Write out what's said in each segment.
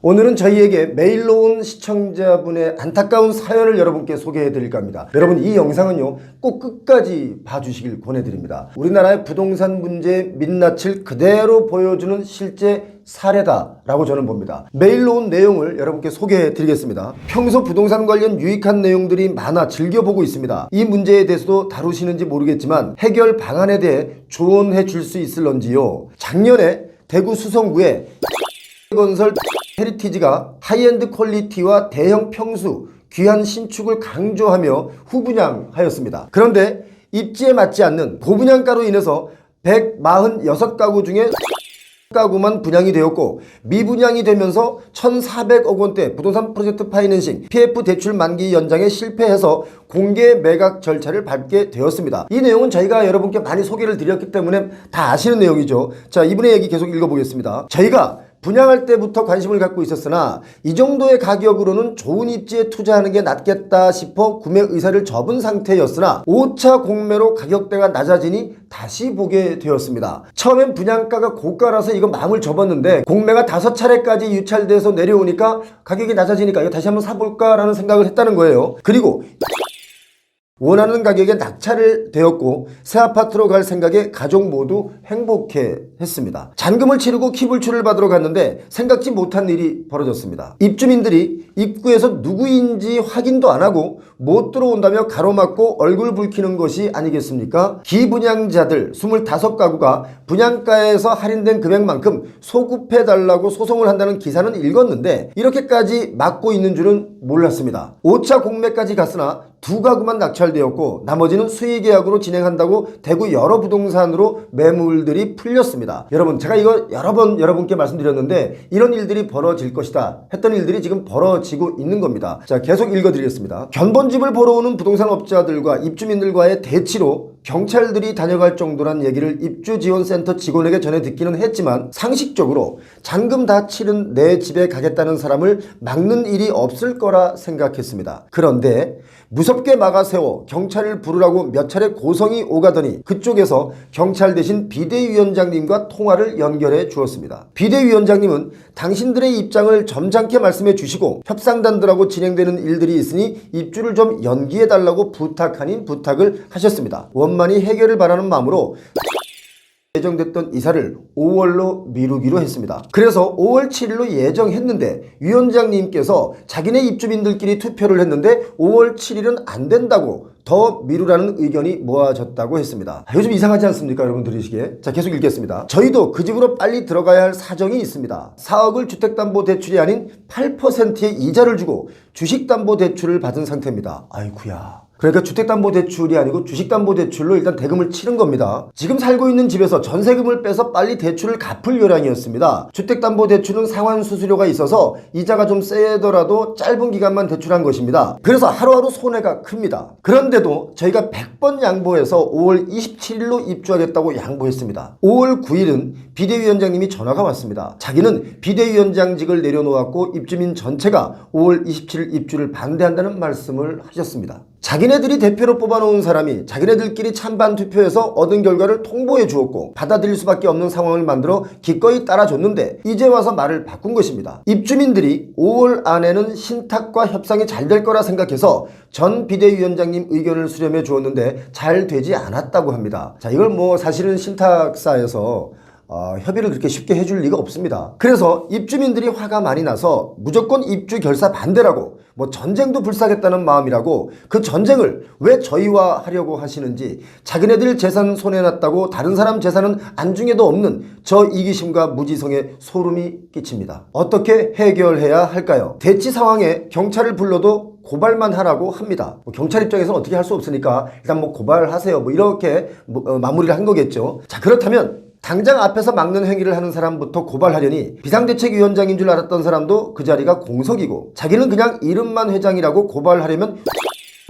오늘은 저희에게 메일로 온 시청자분의 안타까운 사연을 여러분께 소개해 드릴까 합니다. 여러분 이 영상은요 꼭 끝까지 봐주시길 권해드립니다. 우리나라의 부동산 문제 민낯을 그대로 보여주는 실제 사례다라고 저는 봅니다. 메일로 온 내용을 여러분께 소개해 드리겠습니다. 평소 부동산 관련 유익한 내용들이 많아 즐겨보고 있습니다. 이 문제에 대해서도 다루시는지 모르겠지만 해결 방안에 대해 조언해 줄 수 있을런지요. 작년에 대구 수성구에 건설 헤리티지가 하이엔드 퀄리티와 대형 평수, 귀한 신축을 강조하며 후분양하였습니다. 그런데 입지에 맞지 않는 고분양가로 인해서 146가구 중에 가구만 분양이 되었고 미분양이 되면서 1,400억 원대 부동산 프로젝트 파이낸싱 PF 대출 만기 연장에 실패해서 공개 매각 절차를 밟게 되었습니다. 이 내용은 저희가 여러분께 많이 소개를 드렸기 때문에 다 아시는 내용이죠. 자, 이분의 얘기 계속 읽어보겠습니다. 저희가 분양할 때부터 관심을 갖고 있었으나 이 정도의 가격으로는 좋은 입지에 투자하는 게 낫겠다 싶어 구매 의사를 접은 상태였으나 5차 공매로 가격대가 낮아지니 다시 보게 되었습니다. 처음엔 분양가가 고가라서 이거 마음을 접었는데 공매가 다섯 차례까지 유찰돼서 내려오니까 가격이 낮아지니까 이거 다시 한번 사볼까라는 생각을 했다는 거예요. 그리고 원하는 가격에 낙찰을 되었고 새 아파트로 갈 생각에 가족 모두 행복해 했습니다. 잔금을 치르고 키불출을 받으러 갔는데 생각지 못한 일이 벌어졌습니다. 입주민들이 입구에서 누구인지 확인도 안 하고 못 들어온다며 가로막고 얼굴 붉히는 것이 아니겠습니까? 기분양자들 25가구가 분양가에서 할인된 금액만큼 소급해 달라고 소송을 한다는 기사는 읽었는데 이렇게까지 막고 있는 줄은 몰랐습니다. 5차 공매까지 갔으나 두 가구만 낙찰되었고 나머지는 수의 계약으로 진행한다고 대구 여러 부동산으로 매물들이 풀렸습니다. 여러분 제가 이거 여러 번 여러분께 말씀드렸는데 이런 일들이 벌어질 것이다 했던 일들이 지금 벌어지고 있는 겁니다. 자 계속 읽어드리겠습니다. 견본집을 보러 오는 부동산 업자들과 입주민들과의 대치로 경찰들이 다녀갈 정도란 얘기를 입주지원센터 직원에게 전해 듣기는 했지만 상식적으로 잔금 다 치른 내 집에 가겠다는 사람을 막는 일이 없을 거라 생각했습니다. 그런데 무섭게 막아세워 경찰을 부르라고 몇 차례 고성이 오가더니 그쪽에서 경찰 대신 비대위원장님과 통화를 연결해 주었습니다. 비대위원장님은 당신들의 입장을 점잖게 말씀해 주시고 협상단들하고 진행되는 일들이 있으니 입주를 좀 연기해 달라고 부탁 아닌 부탁을 하셨습니다. 원만히 해결을 바라는 마음으로 예정됐던 이사를 5월로 미루기로 했습니다. 그래서 5월 7일로 예정했는데 위원장님께서 자기네 입주민들끼리 투표를 했는데 5월 7일은 안 된다고 더 미루라는 의견이 모아졌다고 했습니다. 아, 요즘 이상하지 않습니까? 여러분 들으시기에. 자, 계속 읽겠습니다. 저희도 그 집으로 빨리 들어가야 할 사정이 있습니다. 4억을 주택담보대출이 아닌 8%의 이자를 주고 주식담보대출을 받은 상태입니다. 아이쿠야. 그러니까 주택담보대출이 아니고 주식담보대출로 일단 대금을 치른 겁니다. 지금 살고 있는 집에서 전세금을 빼서 빨리 대출을 갚을 요량이었습니다. 주택담보대출은 상환 수수료가 있어서 이자가 좀 세더라도 짧은 기간만 대출한 것입니다. 그래서 하루하루 손해가 큽니다. 그런데도 저희가 100번 양보해서 5월 27일로 입주하겠다고 양보했습니다. 5월 9일은 비대위원장님이 전화가 왔습니다. 자기는 비대위원장직을 내려놓았고 입주민 전체가 5월 27일 입주를 반대한다는 말씀을 하셨습니다. 자기네들이 대표로 뽑아놓은 사람이 자기네들끼리 찬반 투표해서 얻은 결과를 통보해 주었고 받아들일 수밖에 없는 상황을 만들어 기꺼이 따라줬는데 이제 와서 말을 바꾼 것입니다. 입주민들이 5월 안에는 신탁과 협상이 잘 될 거라 생각해서 전 비대위원장님 의견을 수렴해 주었는데 잘 되지 않았다고 합니다. 자 이걸 뭐 사실은 신탁사에서 어, 협의를 그렇게 쉽게 해줄 리가 없습니다. 그래서 입주민들이 화가 많이 나서 무조건 입주 결사 반대라고 뭐 전쟁도 불사겠다는 마음이라고 그 전쟁을 왜 저희와 하려고 하시는지 자기네들 재산 손해났다고 다른 사람 재산은 안중에도 없는 저 이기심과 무지성에 소름이 끼칩니다. 어떻게 해결해야 할까요? 대치 상황에 경찰을 불러도 고발만 하라고 합니다. 뭐 경찰 입장에서는 어떻게 할 수 없으니까 일단 뭐 고발하세요. 뭐 이렇게 뭐, 어, 마무리를 한 거겠죠. 자 그렇다면 당장 앞에서 막는 행위를 하는 사람부터 고발하려니 비상대책위원장인 줄 알았던 사람도 그 자리가 공석이고 자기는 그냥 이름만 회장이라고 고발하려면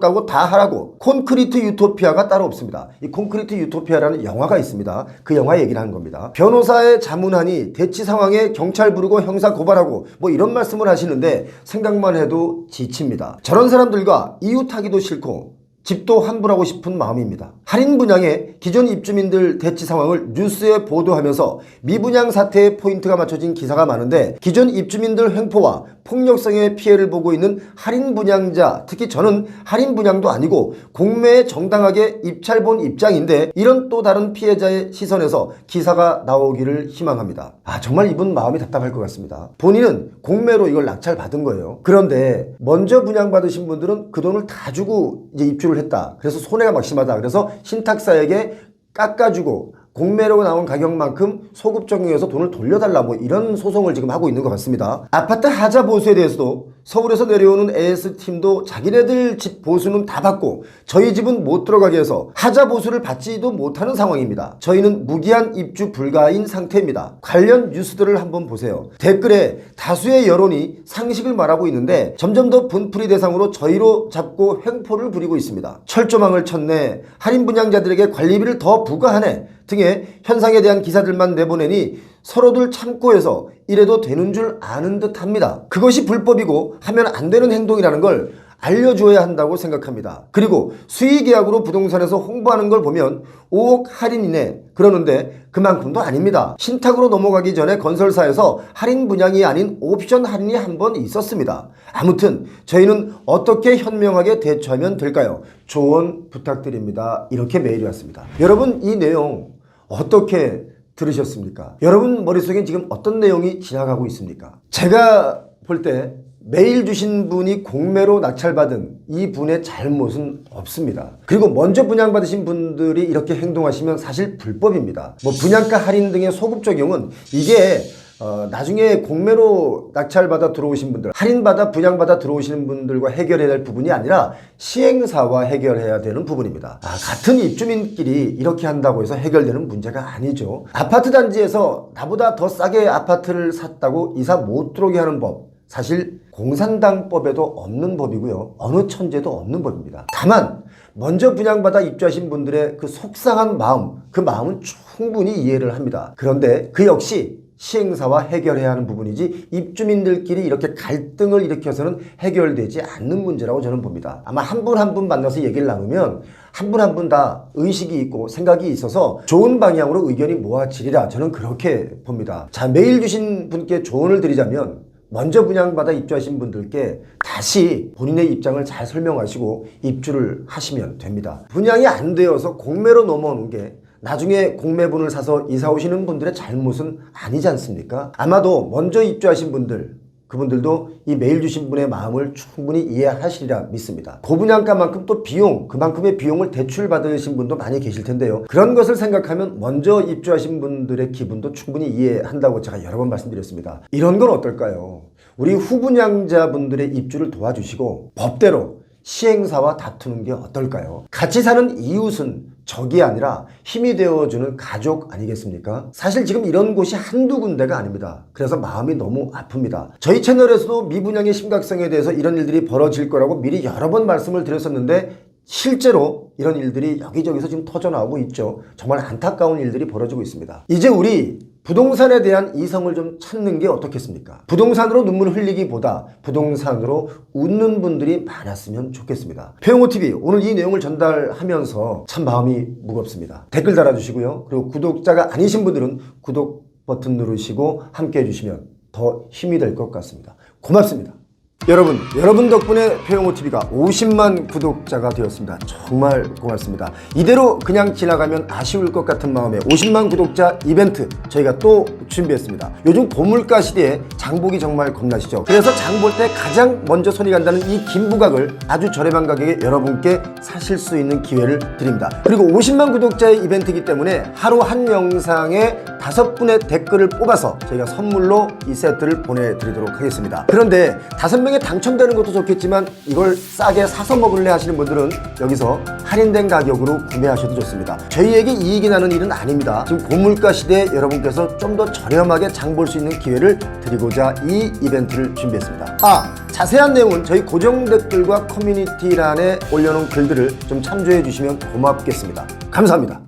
가고 다 하라고 콘크리트 유토피아가 따로 없습니다. 이 콘크리트 유토피아라는 영화가 있습니다. 그 영화 얘기를 하는 겁니다. 변호사의 자문하니 대치 상황에 경찰 부르고 형사 고발하고 뭐 이런 말씀을 하시는데 생각만 해도 지칩니다. 저런 사람들과 이웃하기도 싫고 집도 환불하고 싶은 마음입니다. 할인 분양에 기존 입주민들 대치 상황을 뉴스에 보도하면서 미분양 사태에 포인트가 맞춰진 기사가 많은데 기존 입주민들 횡포와 폭력성의 피해를 보고 있는 할인 분양자, 특히 저는 할인 분양도 아니고 공매에 정당하게 입찰 본 입장인데 이런 또 다른 피해자의 시선에서 기사가 나오기를 희망합니다. 아, 정말 이분 마음이 답답할 것 같습니다. 본인은 공매로 이걸 낙찰 받은 거예요. 그런데 먼저 분양받으신 분들은 그 돈을 다 주고 이제 입주를 했다. 그래서 손해가 막심하다. 그래서 신탁사에게 깎아주고 공매로 나온 가격만큼 소급 적용해서 돈을 돌려달라 뭐 이런 소송을 지금 하고 있는 것 같습니다. 아파트 하자 보수에 대해서도 서울에서 내려오는 AS팀도 자기네들 집 보수는 다 받고 저희 집은 못 들어가게 해서 하자 보수를 받지도 못하는 상황입니다. 저희는 무기한 입주 불가인 상태입니다. 관련 뉴스들을 한번 보세요. 댓글에 다수의 여론이 상식을 말하고 있는데 점점 더 분풀이 대상으로 저희로 잡고 횡포를 부리고 있습니다. 철조망을 쳤네, 할인 분양자들에게 관리비를 더 부과하네 등의 현상에 대한 기사들만 내보내니 서로들 참고해서 이래도 되는 줄 아는 듯 합니다. 그것이 불법이고 하면 안 되는 행동이라는 걸 알려줘야 한다고 생각합니다. 그리고 수의계약으로 부동산에서 홍보하는 걸 보면 5억 할인이네 그러는데 그만큼도 아닙니다. 신탁으로 넘어가기 전에 건설사에서 할인 분양이 아닌 옵션 할인이 한 번 있었습니다. 아무튼 저희는 어떻게 현명하게 대처하면 될까요? 조언 부탁드립니다. 이렇게 메일이 왔습니다. 여러분 이 내용 어떻게 들으셨습니까? 여러분 머릿속에 지금 어떤 내용이 지나가고 있습니까? 제가 볼 때 메일 주신 분이 공매로 낙찰받은 이 분의 잘못은 없습니다. 그리고 먼저 분양받으신 분들이 이렇게 행동하시면 사실 불법입니다. 뭐 분양가 할인 등의 소급 적용은 이게 어, 나중에 공매로 낙찰받아 들어오신 분들, 할인받아 분양받아 들어오시는 분들과 해결해야 될 부분이 아니라 시행사와 해결해야 되는 부분입니다. 아, 같은 입주민끼리 이렇게 한다고 해서 해결되는 문제가 아니죠. 아파트 단지에서 나보다 더 싸게 아파트를 샀다고 이사 못 들어오게 하는 법. 사실 공산당법에도 없는 법이고요. 어느 천재도 없는 법입니다. 다만 먼저 분양받아 입주하신 분들의 그 속상한 마음, 그 마음은 충분히 이해를 합니다. 그런데 그 역시 시행사와 해결해야 하는 부분이지 입주민들끼리 이렇게 갈등을 일으켜서는 해결되지 않는 문제라고 저는 봅니다. 아마 한 분 한 분 만나서 얘기를 나누면 한 분 한 분 다 의식이 있고 생각이 있어서 좋은 방향으로 의견이 모아지리라 저는 그렇게 봅니다. 자, 메일 주신 분께 조언을 드리자면 먼저 분양받아 입주하신 분들께 다시 본인의 입장을 잘 설명하시고 입주를 하시면 됩니다. 분양이 안 되어서 공매로 넘어오는 게 나중에 공매분을 사서 이사 오시는 분들의 잘못은 아니지 않습니까? 아마도 먼저 입주하신 분들, 그분들도 이 메일 주신 분의 마음을 충분히 이해하시리라 믿습니다. 고분양가만큼 또 비용, 그만큼의 비용을 대출 받으신 분도 많이 계실 텐데요. 그런 것을 생각하면 먼저 입주하신 분들의 기분도 충분히 이해한다고 제가 여러 번 말씀드렸습니다. 이런 건 어떨까요? 우리 후분양자분들의 입주를 도와주시고 법대로 시행사와 다투는 게 어떨까요? 같이 사는 이웃은 적이 아니라 힘이 되어주는 가족 아니겠습니까? 사실 지금 이런 곳이 한두 군데가 아닙니다. 그래서 마음이 너무 아픕니다. 저희 채널에서도 미분양의 심각성에 대해서 이런 일들이 벌어질 거라고 미리 여러 번 말씀을 드렸었는데 실제로 이런 일들이 여기저기서 지금 터져나오고 있죠. 정말 안타까운 일들이 벌어지고 있습니다. 이제 우리 부동산에 대한 이성을 좀 찾는 게 어떻겠습니까? 부동산으로 눈물 흘리기보다 부동산으로 웃는 분들이 많았으면 좋겠습니다. 표용호TV 오늘 이 내용을 전달하면서 참 마음이 무겁습니다. 댓글 달아주시고요. 그리고 구독자가 아니신 분들은 구독 버튼 누르시고 함께 해주시면 더 힘이 될 것 같습니다. 고맙습니다. 여러분, 여러분 덕분에 표용호TV가 50만 구독자가 되었습니다. 정말 고맙습니다. 이대로 그냥 지나가면 아쉬울 것 같은 마음에 50만 구독자 이벤트 저희가 또 준비했습니다. 요즘 고물가 시대에 장보기 정말 겁나시죠? 그래서 장 볼 때 가장 먼저 손이 간다는 이 김부각을 아주 저렴한 가격에 여러분께 사실 수 있는 기회를 드립니다. 그리고 50만 구독자의 이벤트이기 때문에 하루 한 영상에 다섯 분의 댓글을 뽑아서 저희가 선물로 이 세트를 보내드리도록 하겠습니다. 그런데 다섯 명에 당첨되는 것도 좋겠지만 이걸 싸게 사서 먹을래 하시는 분들은 여기서 할인된 가격으로 구매하셔도 좋습니다. 저희에게 이익이 나는 일은 아닙니다. 지금 고물가 시대에 여러분께서 좀 더 저렴하게 장 볼 수 있는 기회를 드리고자 이 이벤트를 준비했습니다. 아! 자세한 내용은 저희 고정 댓글과 커뮤니티란에 올려놓은 글들을 좀 참조해 주시면 고맙겠습니다. 감사합니다.